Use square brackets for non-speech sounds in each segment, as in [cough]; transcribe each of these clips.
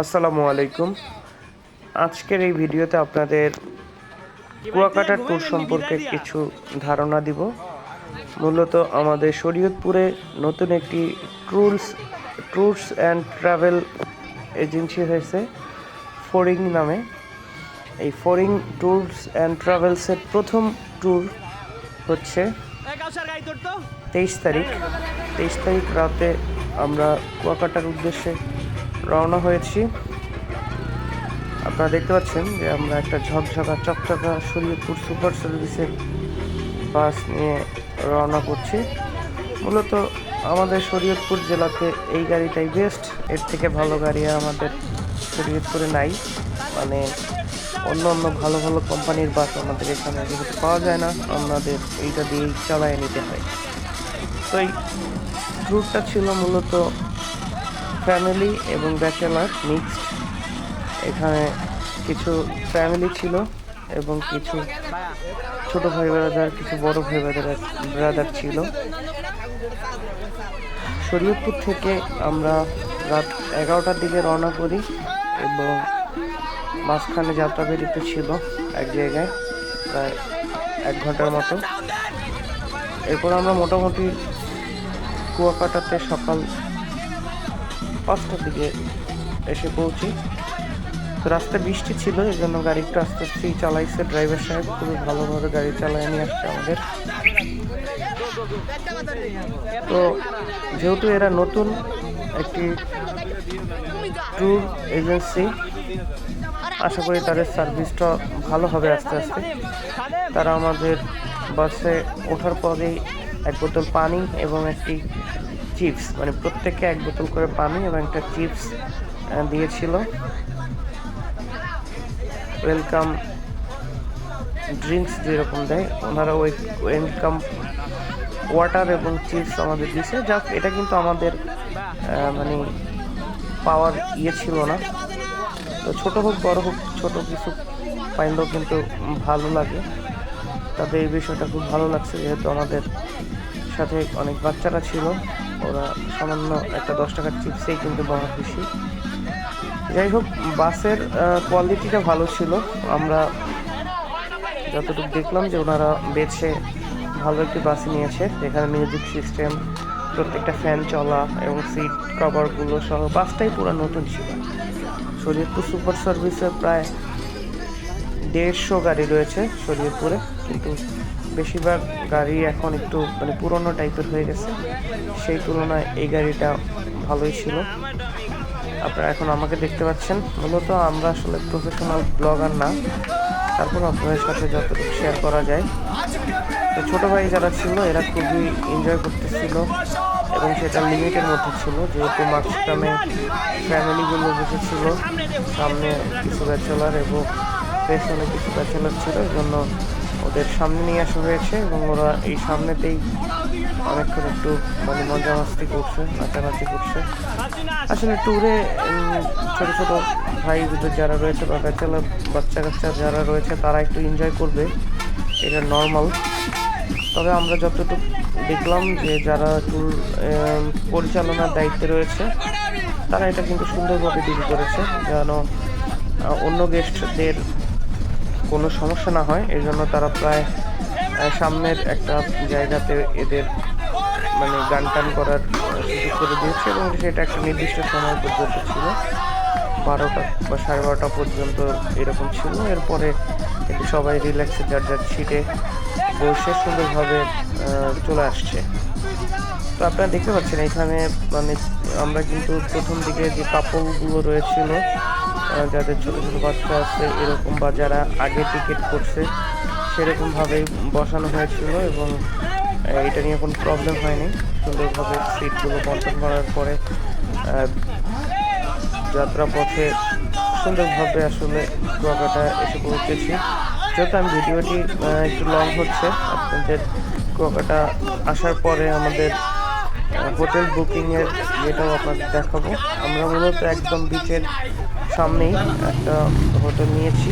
আসসালামু আলাইকুম। আজকের এই ভিডিওতে আপনাদের কুয়াকাটার ট্যুর সম্পর্কে কিছু ধারণা দিব। মূলত আমাদের শরীয়তপুরে নতুন একটি tours tours and travel agency হয়েছে, ফরিং নামে। এই ফরিং ট্যুরস অ্যান্ড ট্রাভেলসের প্রথম ট্যুর হচ্ছে তেইশ তারিখ। তেইশ তারিখ রাতে আমরা কুয়াকাটার উদ্দেশ্যে রওনা হয়েছি। আপনারা দেখতে পাচ্ছেন যে আমরা একটা ঝকঝকা, চকচকা শরীয়তপুর সুপার সার্ভিসের বাস নিয়ে রওনা করছি। মূলত আমাদের শরীয়তপুর জেলাতে এই গাড়িটাই বেস্ট এর থেকে ভালো গাড়ি আমাদের শরীয়তপুরে নাই। মানে অন্য অন্য ভালো ভালো কোম্পানির বাস আমাদের এখানে যেহেতু পাওয়া যায় না, আমাদের এইটা দিয়েই চালায় নিতে হয়। তো এই ট্যুরটা ছিল মূলত ফ্যামিলি এবং ব্যাচেলার মিক্সড এখানে কিছু ফ্যামিলি ছিল এবং কিছু ছোট ভাই ব্রাদার কিছু বড় ভাই ব্রাদার ব্রাদার ছিল। শরীয়তপুর থেকে আমরা রাত এগারোটার দিকে রওনা করি এবং মাঝখানে যাত্রা বিরতি ছিল এক জায়গায় প্রায় এক ঘণ্টার মতো। এরপর আমরা মোটামুটি কুয়াকাটাতে সকাল পাঁচটার দিকে এসে পৌঁছি। তো রাস্তায় বৃষ্টি ছিল, এই জন্য গাড়ি একটু আস্তে আস্তেই চালাইছে ড্রাইভার সাহেব। খুবই ভালোভাবে গাড়ি চালায় নিয়ে আসছে আমাদের। তো যেহেতু এরা নতুন, একটি ট্যুর এজেন্সি আশা করি তাদের সার্ভিসটা ভালো হবে আস্তে আস্তে। তারা আমাদের বাসে ওঠার পরেই এক বোতল পানি এবং একটি চিপস মানে প্রত্যেককে এক বোতল করে পানি এবং একটা চিপস দিয়েছিল। ওয়েলকাম ড্রিঙ্কস যেরকম দেয় ওনারা ওই ওয়েলকাম ওয়াটার এবং চিপস আমাদের দিয়েছে। যাক, এটা কিন্তু আমাদের মানে পাওয়ার ইয়ে ছিল না। তো ছোট হোক, বড় হোক, ছোট কিছু পাইলেও কিন্তু ভালো লাগে। তাদের এই বিষয়টা খুব ভালো লাগছে, যেহেতু আমাদের সাথে অনেক বাচ্চারা ছিল। ওরা সামান্য একটা দশ টাকার চিপসেই কিন্তু বড় খুশি। যাই হোক, বাসের কোয়ালিটিটা ভালো ছিল। আমরা যতটুকু দেখলাম যে ওনারা বেছে ভালো একটি বাস নিয়েছে। এখানে মিউজিক সিস্টেম প্রত্যেকটা ফ্যান চলা এবং সিট কভারগুলো সহ বাসটাই পুরো নতুন ছিল। শরীয়তপুর সুপার সার্ভিসে প্রায় দেড়শো গাড়ি রয়েছে শরীয়তপুরে। কিন্তু বেশিরভাগ গাড়ি এখন একটু মানে পুরনো টাইপের হয়ে গেছে। সেই তুলনায় এই গাড়িটা ভালোই ছিল। আপনারা এখন আমাকে দেখতে পাচ্ছেন। মূলত আমরা আসলে প্রফেশনাল ব্লগার না। তারপর আপনাদের সাথে যতটুকু শেয়ার করা যায়। তো ছোটো ভাই যারা ছিল, এরা খুবই এনজয় করতেছিল এবং সেটা লিমিটের মধ্যে ছিল। যেহেতু মাঝখানে ফ্যামিলিগুলো বসেছিল, সামনে কিছু ব্যাচেলার এবং পেছনে কিছু ব্যাচেলার ছিল এই জন্য ওদের সামনে নিয়ে আসা হয়েছে এবং ওরা এই সামনেতেই অনেকক্ষণ একটু মানে মজা মাস্তি করছে, নাচানাচি করছে। আসলে ট্যুরে ছোট ছোট ভাই যারা রয়েছে বা ব্যাচেলার বাচ্চা কাচ্চা যারা রয়েছে, তারা একটু এনজয় করবে। এটা নর্মাল তবে আমরা যতটুকু দেখলাম যে যারা ট্যুর পরিচালনার দায়িত্বে রয়েছে, তারা এটা কিন্তু সুন্দরভাবে ডিল করেছে, যেন অন্য গেস্টদের কোনো সমস্যা না হয় এই জন্য তারা প্রায় সামনের একটা জায়গাতে এদের মানে গান টান করার সুযোগ করে দিয়েছে এবং সেটা একটা নির্দিষ্ট সময় পর্যন্ত ছিল। বারোটা বা সাড়ে বারোটা পর্যন্ত এরকম ছিল। এরপরে কিন্তু সবাই রিল্যাক্সে যার যার সিটে বসে সুন্দরভাবে চলে আসছে। তো আপনারা দেখতে পাচ্ছেন এখানে মানে আমরা কিন্তু প্রথম দিকে যে কাপড়গুলো রয়েছিল যাদের ছোট ছোট বাচ্চা আছে এরকম বা যারা আগে টিকিট করছে সেরকমভাবেই বসানো হয়েছিল এবং এটা নিয়ে কোনো প্রবলেম হয়নি। সুন্দরভাবে সিটগুলো বন্টন করার পরে আহ, যাত্রা পথে সুন্দরভাবে আসলে কুয়াকাটা এসে পৌঁছেছি। যেহেতু আমি ভিডিওটি একটু লং হচ্ছে আপনাদের কুয়াকাটা আসার পরে আমাদের হোটেল বুকিংয়ের যেটাও আপনাদের দেখাবো। আমরা মূলত একদম বিচের সামনেই একটা হোটেল নিয়েছি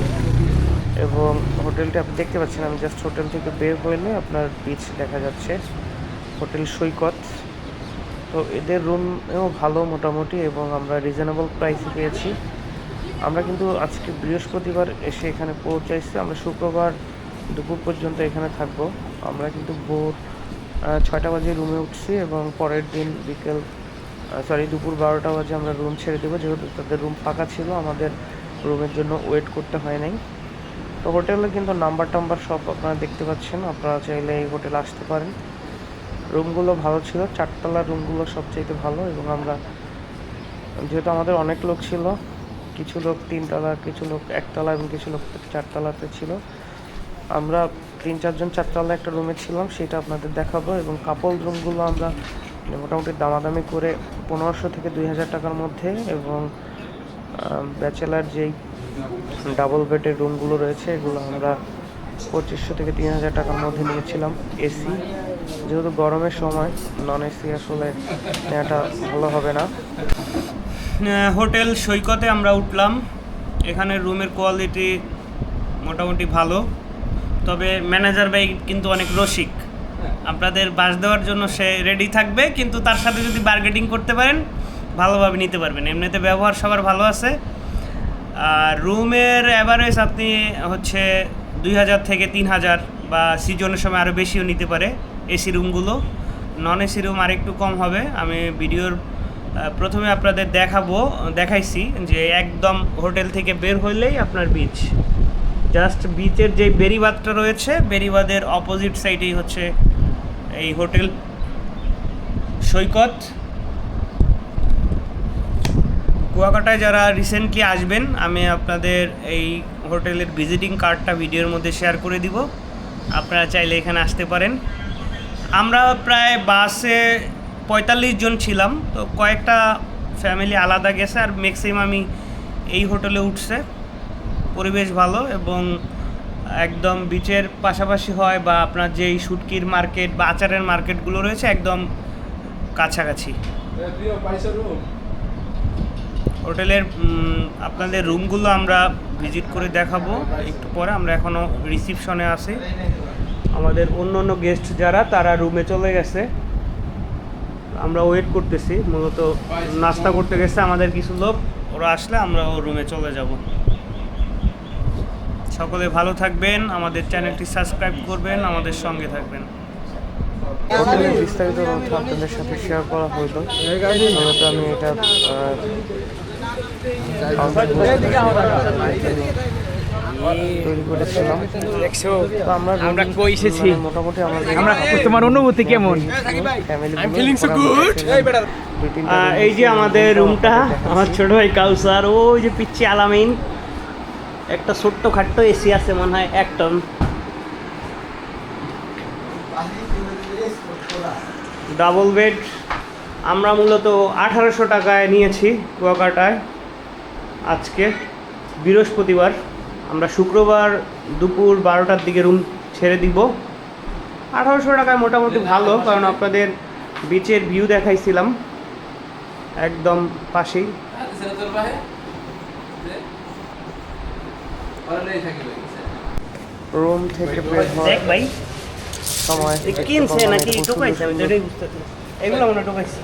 এবং হোটেলটা আপনি দেখতে পাচ্ছেন, আমি জাস্ট হোটেল থেকে বের হইলে আপনার বিচ দেখা যাচ্ছে, হোটেল সৈকত। তো এদের রুমও ভালো মোটামুটি এবং আমরা রিজনেবল প্রাইসে পেয়েছি। আমরা কিন্তু আজকে বৃহস্পতিবার এসে এখানে পৌঁছাইছি, আমরা শুক্রবার দুপুর পর্যন্ত এখানে থাকব। আমরা কিন্তু ভোর ছয়টা বাজে রুমে উঠছি এবং পরের দিন বিকেল সরি দুপুর বারোটা বাজে আমরা রুম ছেড়ে দেবো। যেহেতু তাদের রুম ফাঁকা ছিল, আমাদের রুমের জন্য ওয়েট করতে হয় নাই। তো হোটেলে কিন্তু নাম্বার টাম্বার সব আপনারা দেখতে পাচ্ছেন। আপনারা চাইলে এই হোটেলে আসতে পারেন। রুমগুলো ভালো ছিল। চারতলার রুমগুলো সবচাইতে ভালো এবং আমরা, যেহেতু আমাদের অনেক লোক ছিল, কিছু লোক তিনতলা, কিছু লোক একতলা এবং কিছু লোক চারতলাতে ছিল। আমরা তিন চারজন চারতলা একটা রুমে ছিলাম, সেটা আপনাদের দেখাবো। এবং কাপল রুমগুলো আমরা মোটামুটি দামাদামি করে পনেরোশো থেকে দুই হাজার টাকার মধ্যে এবং ব্যাচেলার যেই ডাবল বেডের রুমগুলো রয়েছে, এগুলো আমরা পঁচিশশো থেকে তিন হাজার টাকার মধ্যে নিয়েছিলাম এসি যেহেতু গরমের সময় নন এসি আসলে নেওয়াটা ভালো হবে না। হোটেল সৈকতে আমরা উঠলাম। এখানে রুমের কোয়ালিটি মোটামুটি ভালো। তবে ম্যানেজার ভাই কিন্তু অনেক রসিক। আপনাদের বাস দেওয়ার জন্য সে রেডি থাকবে, কিন্তু তার সাথে যদি বার্গেটিং করতে পারেন, ভালোভাবে নিতে পারবেন। এমনিতে ব্যবহার সবার ভালো আছে। আর রুমের অ্যাভারেজ আপনি হচ্ছে দুই হাজার থেকে তিন হাজার বা সিজনের সময় আরও বেশিও নিতে পারে এসি রুমগুলো। নন এসি রুম আরেকটু কম হবে। আমি ভিডিওর প্রথমে আপনাদের দেখাবো, দেখাইছি যে একদম হোটেল থেকে বের হইলেই আপনার বিচ জাস্ট বিচের যে বেরিবাদটা রয়েছে বেরিবাদের অপোজিট সাইডেই হচ্ছে এই হোটেল সৈকত। কুয়াকাটায় যারা রিসেন্টলি আসবেন, আমি আপনাদের এই হোটেলের ভিজিটিং কার্ডটা ভিডিওর মধ্যে শেয়ার করে দিব। আপনারা চাইলে এখানে আসতে পারেন। আমরা প্রায় বাসে পঁয়তাল্লিশ জন ছিলাম, তো কয়েকটা ফ্যামিলি আলাদা গেছে, আর ম্যাক্সিমামই এই হোটেলে উঠছে। পরিবেশ ভালো এবং একদম বিচের পাশাপাশি হয় বা আপনার যেই শুটকির মার্কেট বা আচারের মার্কেটগুলো রয়েছে একদম কাছাকাছি। হোটেলের আপনাদের রুমগুলো আমরা ভিজিট করে দেখাবো। একটু পরে আমরা এখনও রিসিপশনে আছি। আমাদের অন্য অন্য গেস্ট যারা, তারা রুমে চলে গেছে। আমরা ওয়েট করতেছি। মূলত নাস্তা করতে গেছে আমাদের কিছু লোক। ওরা আসলে আমরা ও রুমে চলে যাব। সকলে ভালো থাকবেন আমাদের চ্যানেলটি সাবস্ক্রাইব করবেন আমাদের সঙ্গে থাকবেন। বিস্তারিত তথ্য আপনাদের সাথে শেয়ার করা হলো মূলত আমি এটা তৈরি করেছিলাম। তো আমরা আমরা কই এসেছি? মানে মোটামুটি আমাদের আমরা তোমার অনুভূতি কেমন? এই যে আমাদের রুমটা আমার ছোট ভাই কাউসার ওই যে পিচ্ছি আলামিন। একটা ছোট্ট খাট্ট এসি আছে মনে হয়, এক টন। ডাবল বেড আমরা মূলত আঠারোশো টাকায় নিয়েছি কুয়াকাটায় আজকে, বৃহস্পতিবার। আমরা শুক্রবার দুপুর বারোটার দিকে রুম ছেড়ে দিব। আঠারোশো টাকায় মোটামুটি ভালো, কারণ আপনাদের বিচের ভিউ দেখাইছিলাম। একদম পাশেই। রুম থেকে বের হওয়ার দেখ ভাই। সময় কিনছে নাকি টোকাইছে আমি এটাই বুঝতে। এগুলো মনে হয় টোকাইছে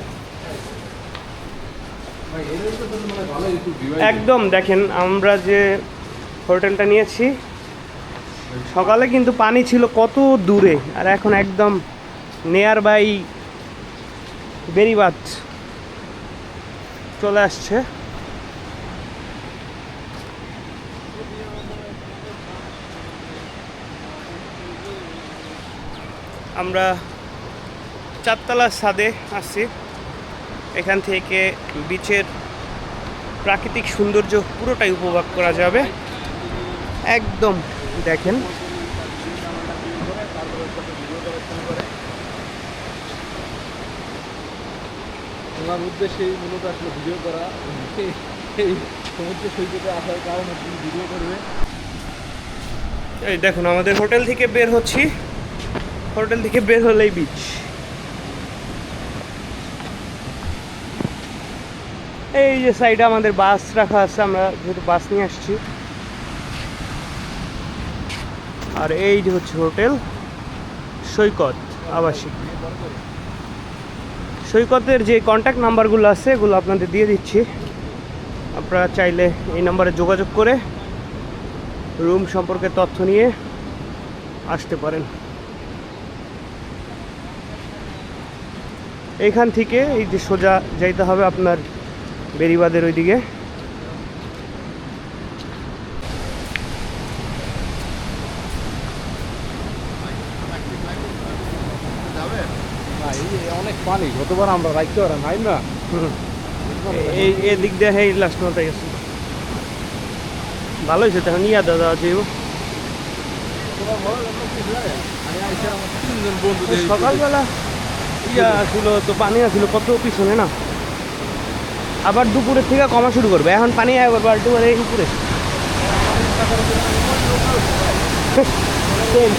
একদম দেখেন আমরা যে হোটেলটা নিয়েছি সকালে কিন্তু পানি ছিল কত দূরে আর এখন একদম নেয়ার বাই বেরিবাদ চলে আসছে। আমরা চারতলার ছাদে আসছি এখান থেকে বিচের প্রাকৃতিক সৌন্দর্য পুরোটাই উপভোগ করা যাবে। একদম দেখেন। আমার উদ্দেশ্যে মূলত আসলে ভিডিও করা। এই- সমুদ্র সৈকতে আসার কারণে ভিডিও করবে। এই দেখুন আমাদের হোটেল থেকে বের হচ্ছি। হোটেল থেকে বের হলেই বিচ এই যে সাইডে আমাদের বাস রাখা আছে, আমরা যেহেতু বাস নিয়ে আসছি। আর এই যে হচ্ছে হোটেল, সৈকত, আবাসিক। সৈকতের যে কন্ট্যাক্ট নাম্বারগুলো আছে, এগুলো আপনাদের দিয়ে দিচ্ছি। আপনারা চাইলে এই নাম্বারে যোগাযোগ করে রুম সম্পর্কে তথ্য নিয়ে আসতে পারেন। এইখান থেকে এই যে সোজা যাইতে হবে আপনার বেরিবাদের ওইদিকে। না অনেক পানি গতবার আমরা রাখতে না। এই দিয়ে লাস্ট গেছে। ভালো হয়েছে তখন ইয়া দাদা যাইব। সকালবেলা ইয়া ছিল তো পানি আছিল কত পিছনে না? আবার দুপুরের থেকে কমা শুরু করবে এখন পানি একবার বাল্টু আর এই উপরে। [laughs] Same,